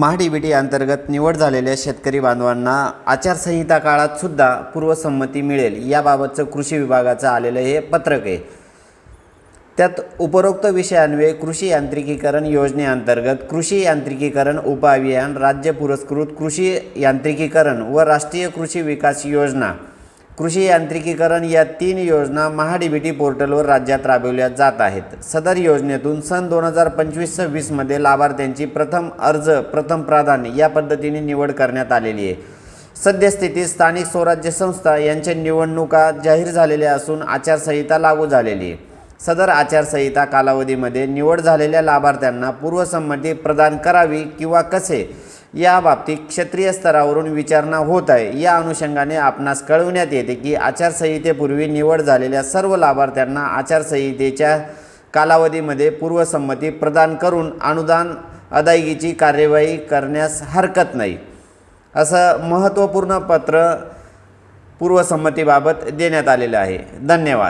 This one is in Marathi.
महाडीबीटी अंतर्गत निवड झालेल्या शेतकरी बांधवांना आचारसंहिता काळात सुद्धा पूर्वसंमती मिळेल. याबाबतचं कृषी विभागाचं आलेलं हे पत्रक आहे. त्यात उपरोक्त विषयान्वये कृषी यांत्रिकीकरण योजनेअंतर्गत कृषी यांत्रिकीकरण उपअभियान राज्य पुरस्कृत कृषी यांत्रिकीकरण व राष्ट्रीय कृषी विकास योजना कृषी यांत्रिकीकरण या तीन योजना महाडीबीटी पोर्टलवर राज्यात राबवल्या जात आहेत. सदर योजनेतून सन दोन हजार पंचवीस सव्वीसमध्ये लाभार्थ्यांची प्रथम अर्ज प्रथम प्राधान्य या पद्धतीने निवड करण्यात आलेली आहे. सद्यस्थितीत स्थानिक स्वराज्य संस्था यांच्या निवडणुका जाहीर झालेल्या असून आचारसंहिता लागू झालेली आहे. सदर आचारसंहिता कालावधीमध्ये निवड झालेल्या लाभार्थ्यांना पूर्वसंमती प्रदान करावी किंवा कसे? याबाबतीत क्षेत्रीय स्तरावरून विचारणा होत आहे. या अनुषंगाने आपणास कळविण्यात येते की आचारसंहितेपूर्वी निवड झालेल्या सर्व लाभार्थ्यांना आचारसंहितेच्या कालावधीमध्ये पूर्वसंमती प्रदान करून अनुदान अदायगीची कार्यवाही करण्यास हरकत नाही. असं महत्त्वपूर्ण पत्र पूर्वसंमतीबाबत देण्यात आलेलं आहे. धन्यवाद.